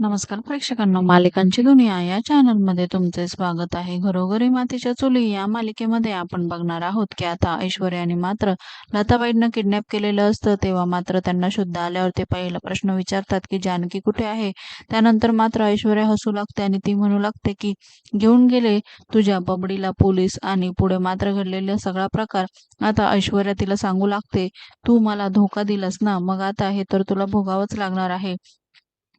नमस्कार प्रेक्षकांना मालिकांची दुनिया या चॅनलमध्ये तुमचे स्वागत आहे. घरोघरी मातीच्या चुली या मालिकेमध्ये आपण बघणार आहोत की आता ऐश्वर्याने मात्र लताबाईंना किडनॅप केलेलं असतं. तेव्हा मात्र त्यांना शुद्ध आल्यावर ते पहिला प्रश्न विचारतात की जानकी कुठे आहे? त्यानंतर मात्र ऐश्वर्या हसू लागते आणि ती म्हणू लागते की घेऊन गेले तुझ्या बबडीला पोलीस आणि पुढे मात्र घडलेला सगळा प्रकार आता ऐश्वर्या तिला सांगू लागते तू मला धोका दिलास ना मग आता हे तर तुला भोगावंच लागणार आहे.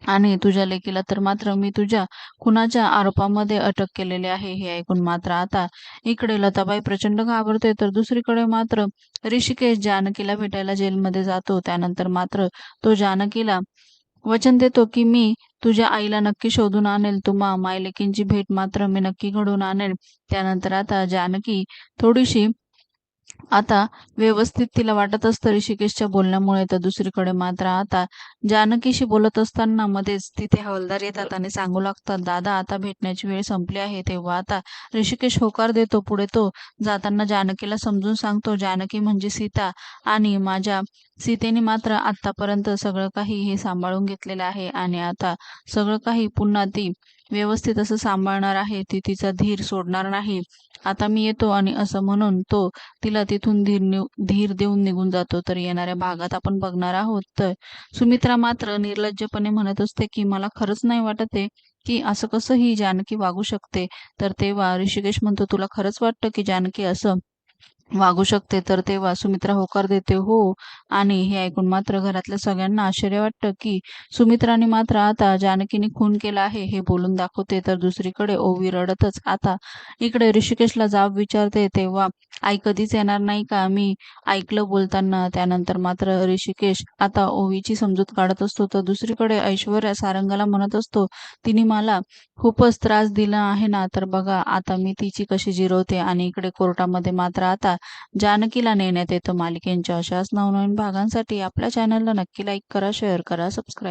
आणि तुझ्या लेकीला तर मात्र मी तुझ्या खुनाच्या आरोपामध्ये अटक केलेली आहे हे ऐकून मात्र आता इकडे लताबाई प्रचंड घाबरते. तर दुसरीकडे मात्र ऋषिकेश जानकीला भेटायला जेलमध्ये जातो. त्यानंतर मात्र तो जानकीला वचन देतो की मी तुझ्या आईला नक्की शोधून आणेल. तुम्हा मायलेकींची भेट मात्र मी नक्की घडवून आणेल. त्यानंतर आता जानकी थोडीशी आता व्यवस्थित तिला वाटत असतं ऋषिकेशच्या बोलण्यामुळे तर दुसरीकडे मात्र आता जानकीशी बोलत असताना मध्येच तिथे हवलदार येतात आणि सांगू लागतात दादा आता भेटण्याची वेळ संपली आहे तेव्हा आता ऋषिकेश होकार देतो पुढे तो जाताना जानकीला समजून सांगतो. जानकी म्हणजे सीता आणि माझ्या सीतेने मात्र आतापर्यंत सगळं काही हे सांभाळून घेतलेलं आहे आणि आता सगळं काही पुन्हा ती व्यवस्थित असं सांभाळणार आहे ती तिचा धीर सोडणार नाही. आता मी येतो आणि असं म्हणून तो तिला तिथून धीर धीर देऊन निघून जातो. तर येणाऱ्या भागात आपण बघणार आहोत. तर सुमित्रा मात्र निर्लज्जपणे म्हणत असते की मला खरंच नाही वाटत की असं कसं ही जानकी वागू शकते. तर तेव्हा ऋषिकेश म्हणतो तुला खरंच वाटतं की जानकी असं वागू शकते तर तेव्हा सुमित्रा होकार देते हो. आणि हे ऐकून मात्र घरातल्या सगळ्यांना आश्चर्य वाटतं की सुमित्राने मात्र आता जानकीने खून केला आहे हे बोलून दाखवते. तर दुसरीकडे ओवी रडतच आता इकडे ऋषिकेशला जाब विचारते तेव्हा आई कधीच येणार नाही का? मी ऐकलं बोलताना. त्यानंतर मात्र ऋषिकेश आता ओवीची समजूत काढत असतो. तर दुसरीकडे ऐश्वर्या सारंगाला म्हणत असतो तिने मला खूपच त्रास दिला आहे ना. तर बघा आता मी तिची कशी जिरवते. आणि इकडे कोर्टामध्ये मात्र आता जानकीला नेण्यात येतं. मालिकेंच्या अशाच नवनवीन भागांसाठी आपल्या चॅनलला नक्की लाईक करा शेअर करा सबस्क्राईब